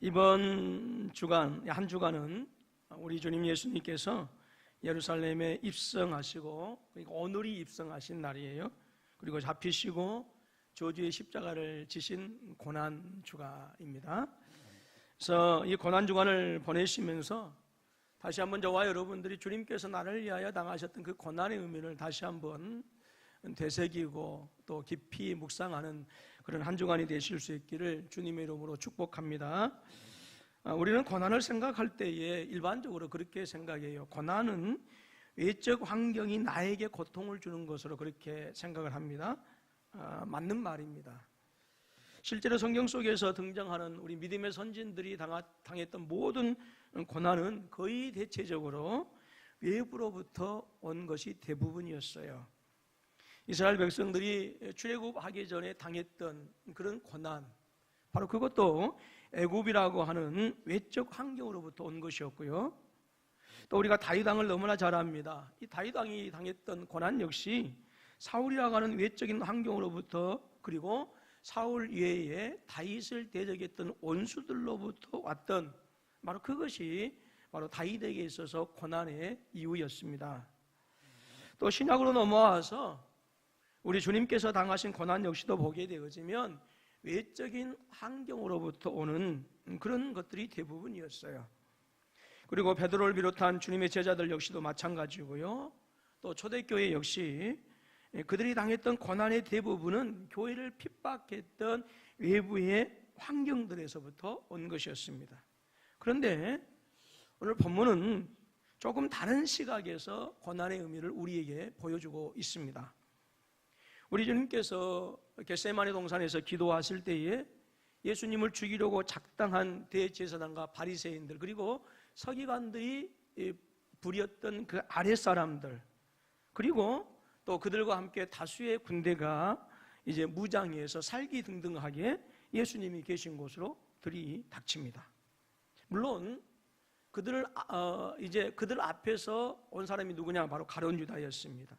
이번 주간 한 주간은 우리 주님 예수님께서 예루살렘에 입성하시고 그러니까 오늘이 입성하신 날이에요. 그리고 잡히시고 저주의 십자가를 지신 고난 주가입니다. 그래서 이 고난 주간을 보내시면서 다시 한번 저와 여러분들이 주님께서 나를 위하여 당하셨던 그 고난의 의미를 다시 한번 되새기고 또 깊이 묵상하는 그런 한 주간이 되실 수 있기를 주님의 이름으로 축복합니다. 아, 우리는 고난을 생각할 때에 일반적으로 그렇게 생각해요. 고난은 외적 환경이 나에게 고통을 주는 것으로 그렇게 생각을 합니다. 아, 맞는 말입니다. 실제로 성경 속에서 등장하는 우리 믿음의 선진들이 당했던 모든 고난은 거의 대체적으로 외부로부터 온 것이 대부분이었어요. 이스라엘 백성들이 출애굽하기 전에 당했던 그런 고난, 바로 그것도 애굽이라고 하는 외적 환경으로부터 온 것이었고요. 또 우리가 다윗 왕을 너무나 잘 압니다. 이 다윗 왕이 당했던 고난 역시 사울이라고 하는 외적인 환경으로부터 그리고 사울 이외에 다윗을 대적했던 원수들로부터 왔던 바로 그것이 바로 다윗에게 있어서 고난의 이유였습니다. 또 신약으로 넘어와서 우리 주님께서 당하신 고난 역시도 보게 되어지면 외적인 환경으로부터 오는 그런 것들이 대부분이었어요. 그리고 베드로를 비롯한 주님의 제자들 역시도 마찬가지고요. 또 초대교회 역시 그들이 당했던 고난의 대부분은 교회를 핍박했던 외부의 환경들에서부터 온 것이었습니다. 그런데 오늘 본문은 조금 다른 시각에서 고난의 의미를 우리에게 보여주고 있습니다. 우리 주님께서 겟세마네 동산에서 기도하실 때에 예수님을 죽이려고 작당한 대제사장과 바리새인들 그리고 서기관들이 부렸던 그 아랫사람들 그리고 또 그들과 함께 다수의 군대가 이제 무장해서 살기 등등하게 예수님이 계신 곳으로 들이 닥칩니다. 물론 그들 어, 이제 그들 앞에서 온 사람이 누구냐 바로 가론 유다였습니다.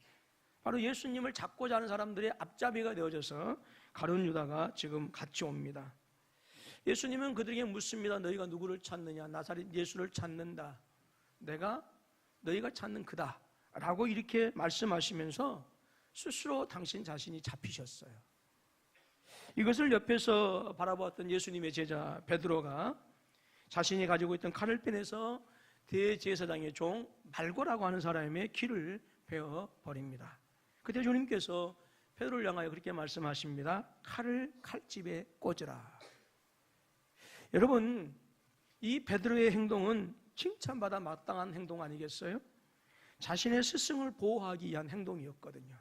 바로 예수님을 잡고자 하는 사람들의 앞잡이가 되어져서 가론 유다가 지금 같이 옵니다. 예수님은 그들에게 묻습니다. 너희가 누구를 찾느냐? 나사렛 예수를 찾는다. 내가 너희가 찾는 그다. 라고 이렇게 말씀하시면서 스스로 당신 자신이 잡히셨어요. 이것을 옆에서 바라보았던 예수님의 제자 베드로가 자신이 가지고 있던 칼을 빼내서 대제사장의 종 말고라고 하는 사람의 귀를 베어 버립니다. 그때 주님께서 베드로를 향하여 그렇게 말씀하십니다. 칼을 칼집에 꽂으라. 여러분, 이 베드로의 행동은 칭찬받아 마땅한 행동 아니겠어요? 자신의 스승을 보호하기 위한 행동이었거든요.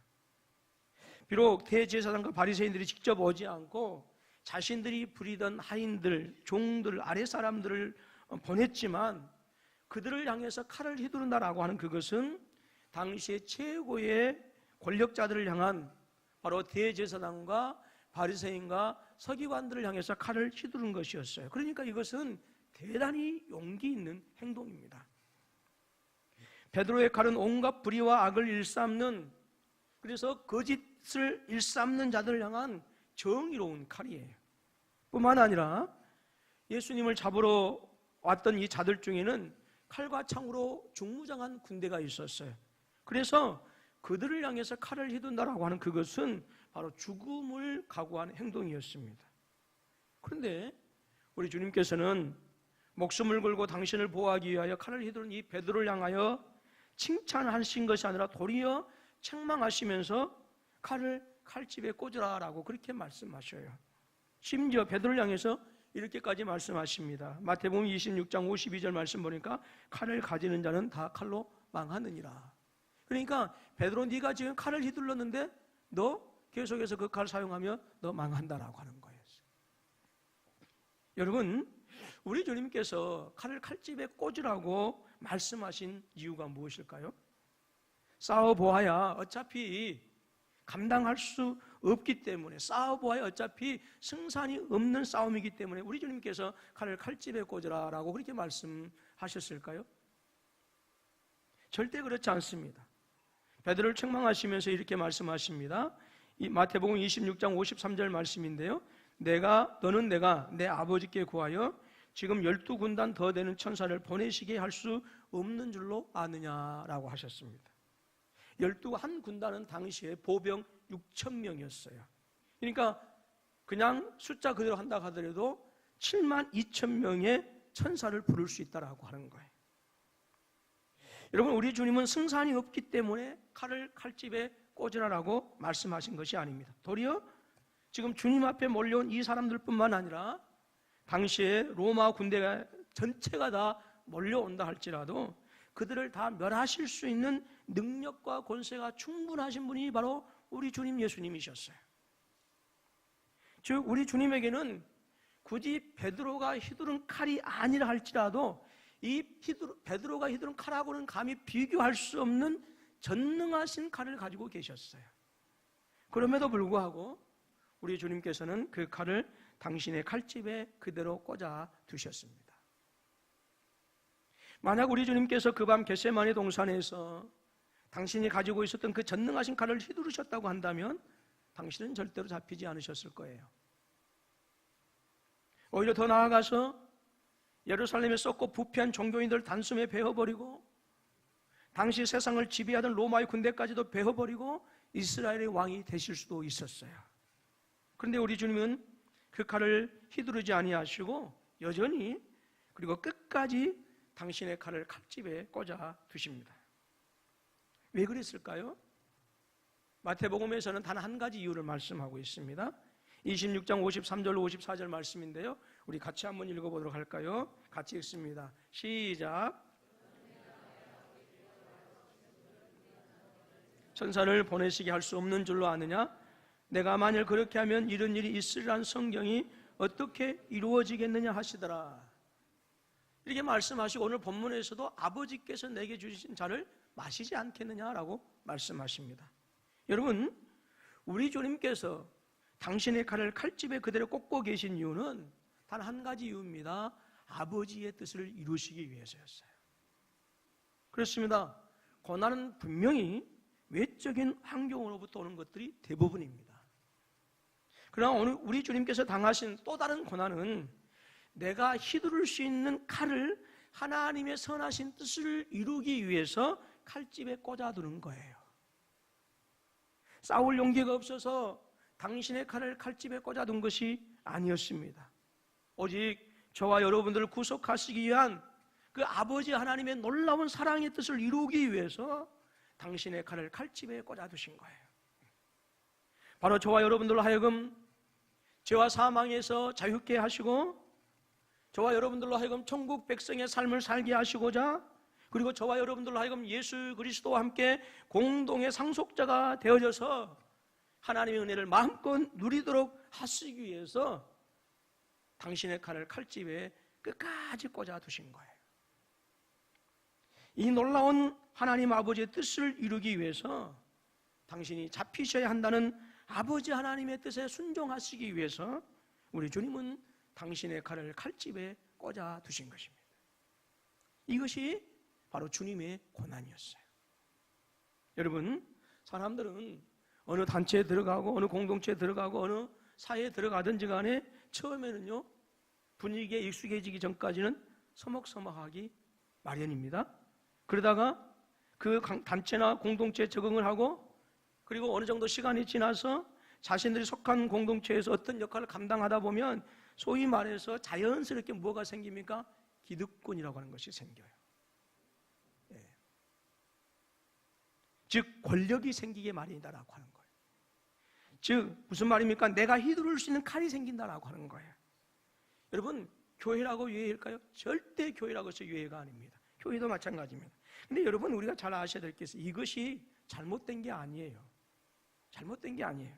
비록 대제사장과 바리새인들이 직접 오지 않고 자신들이 부리던 하인들, 종들, 아래 사람들을 보냈지만 그들을 향해서 칼을 휘두른다라고 하는 그것은 당시의 최고의 권력자들을 향한 바로 대제사장과 바리새인과 서기관들을 향해서 칼을 휘두른 것이었어요. 그러니까 이것은 대단히 용기 있는 행동입니다. 베드로의 칼은 온갖 불의와 악을 일삼는 그래서 거짓을 일삼는 자들을 향한 정의로운 칼이에요. 뿐만 아니라 예수님을 잡으러 왔던 이 자들 중에는 칼과 창으로 중무장한 군대가 있었어요. 그래서 그들을 향해서 칼을 휘둔다라고 하는 그것은 바로 죽음을 각오한 행동이었습니다. 그런데 우리 주님께서는 목숨을 걸고 당신을 보호하기 위하여 칼을 휘두른 이 베드로를 향하여 칭찬하신 것이 아니라 도리어 책망하시면서 칼을 칼집에 꽂으라라고 그렇게 말씀하셔요. 심지어 베드로를 향해서 이렇게까지 말씀하십니다. 마태복음 26장 52절 말씀 보니까 칼을 가지는 자는 다 칼로 망하느니라. 그러니까 베드로 네가 지금 칼을 휘둘렀는데 너 계속해서 그 칼을 사용하면 너 망한다라고 하는 거예요. 여러분, 우리 주님께서 칼을 칼집에 꽂으라고 말씀하신 이유가 무엇일까요? 싸워 보아야 어차피 감당할 수 없기 때문에 싸워 보아야 어차피 승산이 없는 싸움이기 때문에 우리 주님께서 칼을 칼집에 꽂으라라고 그렇게 말씀하셨을까요? 절대 그렇지 않습니다. 베드로를 책망하시면서 이렇게 말씀하십니다. 이 마태복음 26장 53절 말씀인데요. 내가 너는 내가 내 아버지께 구하여 지금 열두 군단 더 되는 천사를 보내시게 할 수 없는 줄로 아느냐라고 하셨습니다. 열두 한 군단은 당시에 보병 6천 명이었어요. 그러니까 그냥 숫자 그대로 한다 하더라도 7만 2천 명의 천사를 부를 수 있다라고 하는 거예요. 여러분 우리 주님은 승산이 없기 때문에 칼을 칼집에 꽂으라라고 말씀하신 것이 아닙니다. 도리어 지금 주님 앞에 몰려온 이 사람들뿐만 아니라 당시에 로마 군대가 전체가 다 몰려온다 할지라도 그들을 다 멸하실 수 있는 능력과 권세가 충분하신 분이 바로 우리 주님 예수님이셨어요. 즉 우리 주님에게는 굳이 베드로가 휘두른 칼이 아니라 할지라도 이 휘두르, 베드로가 휘두른 칼하고는 감히 비교할 수 없는 전능하신 칼을 가지고 계셨어요. 그럼에도 불구하고 우리 주님께서는 그 칼을 당신의 칼집에 그대로 꽂아 두셨습니다. 만약 우리 주님께서 그 밤 겟세마네 동산에서 당신이 가지고 있었던 그 전능하신 칼을 휘두르셨다고 한다면 당신은 절대로 잡히지 않으셨을 거예요. 오히려 더 나아가서 예루살렘에 썩고 부패한 종교인들 단숨에 베어버리고 당시 세상을 지배하던 로마의 군대까지도 베어버리고 이스라엘의 왕이 되실 수도 있었어요. 그런데 우리 주님은 그 칼을 휘두르지 아니하시고 여전히 그리고 끝까지 당신의 칼을 칼집에 꽂아 두십니다. 왜 그랬을까요? 마태복음에서는 단 한 가지 이유를 말씀하고 있습니다. 26장 53절 54절 말씀인데요. 우리 같이 한번 읽어보도록 할까요? 같이 읽습니다. 시작. 천사를 보내시게 할 수 없는 줄로 아느냐? 내가 만일 그렇게 하면 이런 일이 있으리란 성경이 어떻게 이루어지겠느냐 하시더라. 이렇게 말씀하시고 오늘 본문에서도 아버지께서 내게 주신 잔을 마시지 않겠느냐라고 말씀하십니다. 여러분, 우리 주님께서 당신의 칼을 칼집에 그대로 꽂고 계신 이유는 단 한 가지 이유입니다. 아버지의 뜻을 이루시기 위해서였어요. 그렇습니다. 고난은 분명히 외적인 환경으로부터 오는 것들이 대부분입니다. 그러나 오늘 우리 주님께서 당하신 또 다른 고난은 내가 휘두를 수 있는 칼을 하나님의 선하신 뜻을 이루기 위해서 칼집에 꽂아두는 거예요. 싸울 용기가 없어서 당신의 칼을 칼집에 꽂아둔 것이 아니었습니다. 오직 저와 여러분들을 구속하시기 위한 그 아버지 하나님의 놀라운 사랑의 뜻을 이루기 위해서 당신의 칼을 칼집에 꽂아두신 거예요. 바로 저와 여러분들로 하여금 죄와 사망에서 자유케 하시고 저와 여러분들로 하여금 천국 백성의 삶을 살게 하시고자 그리고 저와 여러분들로 하여금 예수 그리스도와 함께 공동의 상속자가 되어져서 하나님의 은혜를 마음껏 누리도록 하시기 위해서 당신의 칼을 칼집에 끝까지 꽂아 두신 거예요. 이 놀라운 하나님 아버지의 뜻을 이루기 위해서 당신이 잡히셔야 한다는 아버지 하나님의 뜻에 순종하시기 위해서 우리 주님은 당신의 칼을 칼집에 꽂아 두신 것입니다. 이것이 바로 주님의 고난이었어요. 여러분, 사람들은 어느 단체에 들어가고 어느 공동체에 들어가고 어느 사회에 들어가든지 간에 처음에는요 분위기에 익숙해지기 전까지는 서먹서먹하기 마련입니다. 그러다가 그 단체나 공동체에 적응을 하고 그리고 어느 정도 시간이 지나서 자신들이 속한 공동체에서 어떤 역할을 감당하다 보면 소위 말해서 자연스럽게 뭐가 생깁니까? 기득권이라고 하는 것이 생겨요. 예. 즉 권력이 생기게 마련이다라고 하는 거예요. 즉 무슨 말입니까? 내가 휘두를 수 있는 칼이 생긴다라고 하는 거예요. 여러분 교회라고 유해일까요? 절대 교회라고 해서 유해가 아닙니다. 교회도 마찬가지입니다. 근데 여러분 우리가 잘 아셔야 될 게 있어요. 이것이 잘못된 게 아니에요. 잘못된 게 아니에요.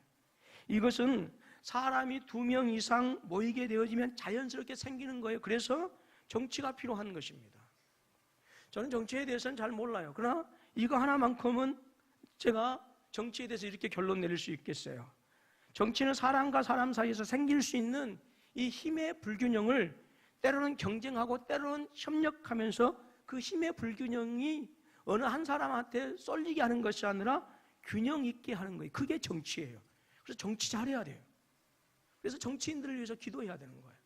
이것은 사람이 두 명 이상 모이게 되어지면 자연스럽게 생기는 거예요. 그래서 정치가 필요한 것입니다. 저는 정치에 대해서는 잘 몰라요. 그러나 이거 하나만큼은 제가 정치에 대해서 이렇게 결론 내릴 수 있겠어요. 정치는 사람과 사람 사이에서 생길 수 있는 이 힘의 불균형을 때로는 경쟁하고 때로는 협력하면서 그 힘의 불균형이 어느 한 사람한테 쏠리게 하는 것이 아니라 균형 있게 하는 거예요. 그게 정치예요. 그래서 정치 잘해야 돼요. 그래서 정치인들을 위해서 기도해야 되는 거예요.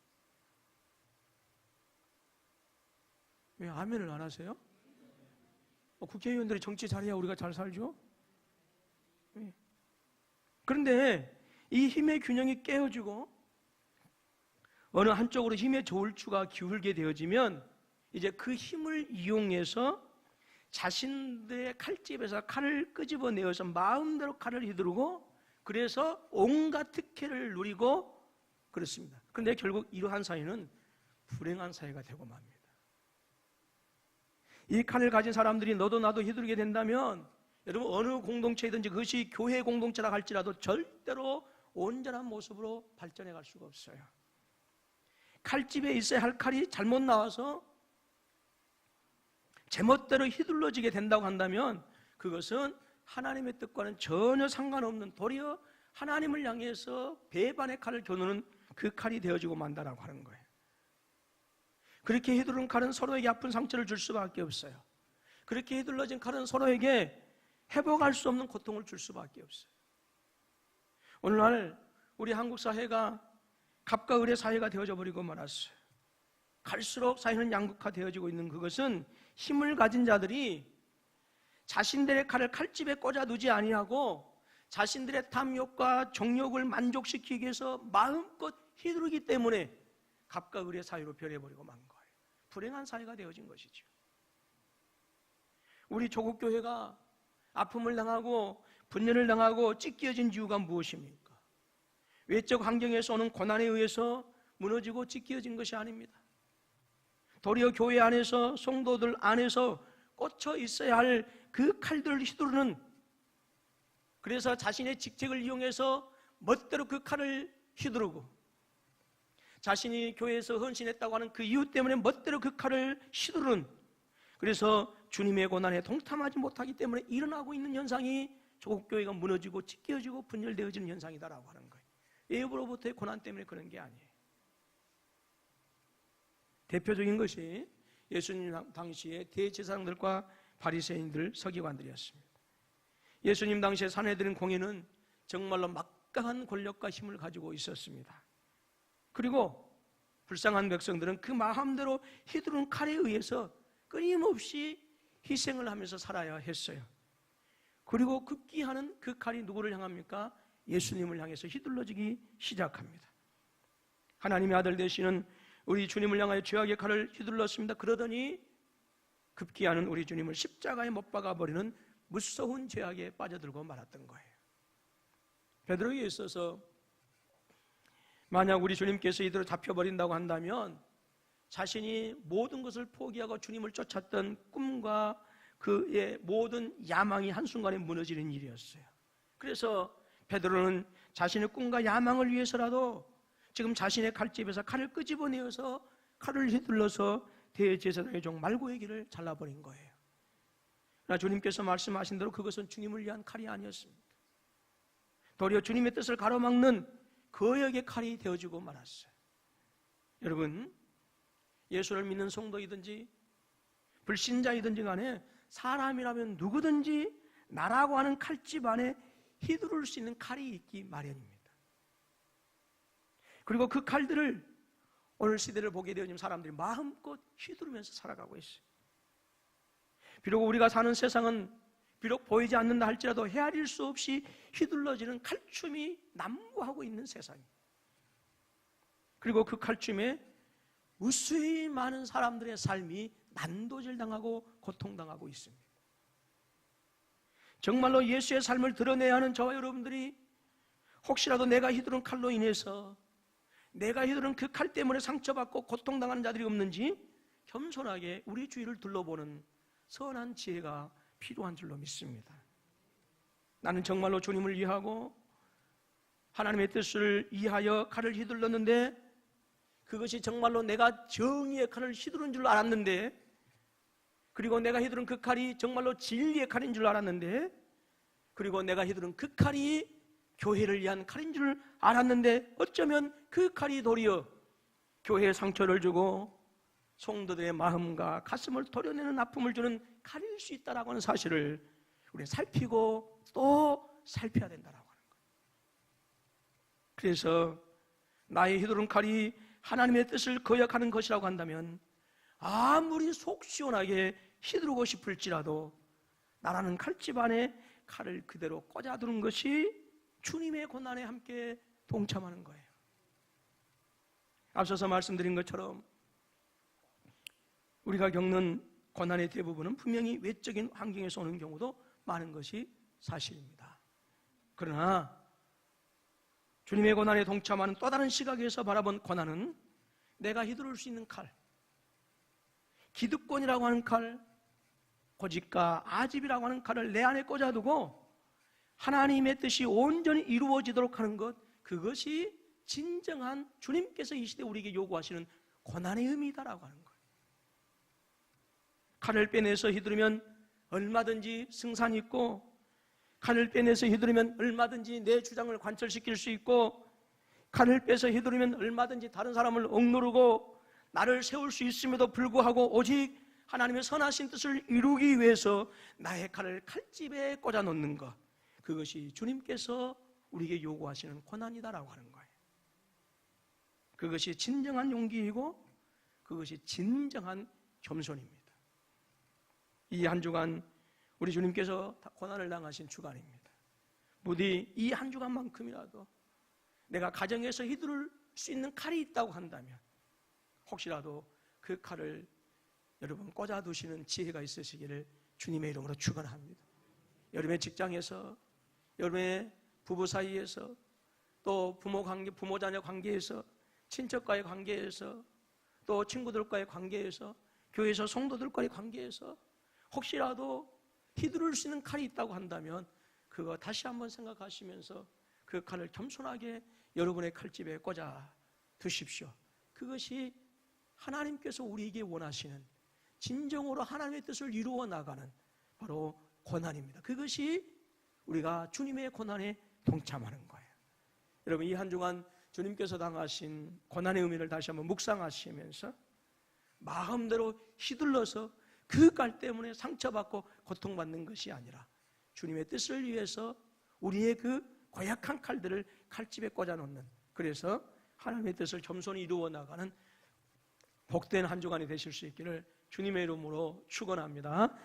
왜 아멘을 안 하세요? 어, 국회의원들이 정치 잘해야 우리가 잘 살죠? 예. 그런데 이 힘의 균형이 깨어지고 어느 한쪽으로 힘의 저울추가 기울게 되어지면 이제 그 힘을 이용해서 자신들의 칼집에서 칼을 끄집어내어서 마음대로 칼을 휘두르고 그래서 온갖 특혜를 누리고 그렇습니다. 그런데 결국 이러한 사회는 불행한 사회가 되고 맙니다. 이 칼을 가진 사람들이 너도 나도 휘두르게 된다면 여러분 어느 공동체이든지 그것이 교회 공동체라 할지라도 절대로 온전한 모습으로 발전해 갈 수가 없어요. 칼집에 있어야 할 칼이 잘못 나와서 제멋대로 휘둘러지게 된다고 한다면 그것은 하나님의 뜻과는 전혀 상관없는 도리어 하나님을 향해서 배반의 칼을 겨누는 그 칼이 되어지고 만다라고 하는 거예요. 그렇게 휘두른 칼은 서로에게 아픈 상처를 줄 수밖에 없어요. 그렇게 휘둘러진 칼은 서로에게 회복할 수 없는 고통을 줄 수밖에 없어요. 오늘날 우리 한국 사회가 갑과 을의 사회가 되어져 버리고 말았어요. 갈수록 사회는 양극화 되어지고 있는 그것은 힘을 가진 자들이 자신들의 칼을 칼집에 꽂아 두지 아니하고 자신들의 탐욕과 정욕을 만족시키기 위해서 마음껏 휘두르기 때문에 갑과 을의 사회로 변해버리고 만 거예요. 불행한 사회가 되어진 것이죠. 우리 조국 교회가 아픔을 당하고 분열을 당하고 찢겨진 이유가 무엇입니까? 외적 환경에서 오는 고난에 의해서 무너지고 찢겨진 것이 아닙니다. 도리어 교회 안에서 성도들 안에서 꽂혀 있어야 할 그 칼들을 휘두르는 그래서 자신의 직책을 이용해서 멋대로 그 칼을 휘두르고 자신이 교회에서 헌신했다고 하는 그 이유 때문에 멋대로 그 칼을 휘두르는 그래서 주님의 고난에 동참하지 못하기 때문에 일어나고 있는 현상이 조국 교회가 무너지고 찢겨지고 분열되어지는 현상이다라고 하는 거예요. 예부로부터의 고난 때문에 그런 게 아니에요. 대표적인 것이 예수님 당시에 대제사장들과 바리새인들 서기관들이었습니다. 예수님 당시에 사내들은 공예는 정말로 막강한 권력과 힘을 가지고 있었습니다. 그리고 불쌍한 백성들은 그 마음대로 휘두른 칼에 의해서 끊임없이 희생을 하면서 살아야 했어요. 그리고 급기하는 그 칼이 누구를 향합니까? 예수님을 향해서 휘둘러지기 시작합니다. 하나님의 아들 되시는 우리 주님을 향하여 죄악의 칼을 휘둘렀습니다. 그러더니 급기야는 우리 주님을 십자가에 못 박아 버리는 무서운 죄악에 빠져들고 말았던 거예요. 베드로에 있어서 만약 우리 주님께서 이대로 잡혀버린다고 한다면 자신이 모든 것을 포기하고 주님을 쫓았던 꿈과 그의 모든 야망이 한순간에 무너지는 일이었어요. 그래서 베드로는 자신의 꿈과 야망을 위해서라도 지금 자신의 칼집에서 칼을 끄집어내어서 칼을 휘둘러서 대제사장의 종 말고의 길을 잘라버린 거예요. 그러나 주님께서 말씀하신 대로 그것은 주님을 위한 칼이 아니었습니다. 도리어 주님의 뜻을 가로막는 거역의 칼이 되어지고 말았어요. 여러분, 예수를 믿는 성도이든지 불신자이든지 간에 사람이라면 누구든지 나라고 하는 칼집 안에 휘두를 수 있는 칼이 있기 마련입니다. 그리고 그 칼들을 오늘 시대를 보게 되어진 사람들이 마음껏 휘두르면서 살아가고 있어요. 비록 우리가 사는 세상은 비록 보이지 않는다 할지라도 헤아릴 수 없이 휘둘러지는 칼춤이 난무하고 있는 세상입니다. 그리고 그 칼춤에 무수히 많은 사람들의 삶이 난도질 당하고 고통당하고 있습니다. 정말로 예수의 삶을 드러내야 하는 저와 여러분들이 혹시라도 내가 휘두른 칼로 인해서 내가 휘두른 그 칼 때문에 상처받고 고통당하는 자들이 없는지 겸손하게 우리 주위를 둘러보는 선한 지혜가 필요한 줄로 믿습니다. 나는 정말로 주님을 이해하고 하나님의 뜻을 이해하여 칼을 휘둘렀는데 그것이 정말로 내가 정의의 칼을 휘두른 줄 알았는데 그리고 내가 휘두른 그 칼이 정말로 진리의 칼인 줄 알았는데 그리고 내가 휘두른 그 칼이 교회를 위한 칼인 줄 알았는데 어쩌면 그 칼이 도리어 교회에 상처를 주고 성도들의 마음과 가슴을 도려내는 아픔을 주는 칼일 수 있다라고 하는 사실을 우리 살피고 또 살펴야 된다라고 하는 거예요. 그래서 나의 휘두른 칼이 하나님의 뜻을 거역하는 것이라고 한다면 아무리 속 시원하게 휘두르고 싶을지라도 나라는 칼집 안에 칼을 그대로 꽂아두는 것이 주님의 고난에 함께 동참하는 거예요. 앞서서 말씀드린 것처럼 우리가 겪는 고난의 대부분은 분명히 외적인 환경에서 오는 경우도 많은 것이 사실입니다. 그러나 주님의 고난에 동참하는 또 다른 시각에서 바라본 고난은 내가 휘두를 수 있는 칼, 기득권이라고 하는 칼, 고집과 아집이라고 하는 칼을 내 안에 꽂아두고 하나님의 뜻이 온전히 이루어지도록 하는 것, 그것이 진정한 주님께서 이 시대 우리에게 요구하시는 고난의 의미다라고 하는 거예요. 칼을 빼내서 휘두르면 얼마든지 승산이 있고, 칼을 빼내서 휘두르면 얼마든지 내 주장을 관철시킬 수 있고, 칼을 빼서 휘두르면 얼마든지 다른 사람을 억누르고 나를 세울 수 있음에도 불구하고 오직 하나님의 선하신 뜻을 이루기 위해서 나의 칼을 칼집에 꽂아 놓는 것. 그것이 주님께서 우리에게 요구하시는 고난이다라고 하는 거예요. 그것이 진정한 용기이고 그것이 진정한 겸손입니다. 이 한 주간 우리 주님께서 고난을 당하신 주간입니다. 부디 이 한 주간만큼이라도 내가 가정에서 휘두를 수 있는 칼이 있다고 한다면 혹시라도 그 칼을 여러분 꽂아두시는 지혜가 있으시기를 주님의 이름으로 축원합니다. 여러분의 직장에서 여러분의 부부 사이에서 또 부모 관계, 부모 자녀 관계에서 친척과의 관계에서 또 친구들과의 관계에서 교회에서 성도들과의 관계에서 혹시라도 휘두를 수 있는 칼이 있다고 한다면 그거 다시 한번 생각하시면서 그 칼을 겸손하게 여러분의 칼집에 꽂아 두십시오. 그것이 하나님께서 우리에게 원하시는 진정으로 하나님의 뜻을 이루어 나가는 바로 고난입니다. 그것이 우리가 주님의 고난에 동참하는 거예요. 여러분 이 한 주간 주님께서 당하신 고난의 의미를 다시 한번 묵상하시면서 마음대로 휘둘러서 그 깔 때문에 상처받고 고통받는 것이 아니라 주님의 뜻을 위해서 우리의 그 고약한 칼들을 칼집에 꽂아 놓는 그래서 하나님의 뜻을 겸손히 이루어 나가는 복된 한 주간이 되실 수 있기를 주님의 이름으로 축원합니다.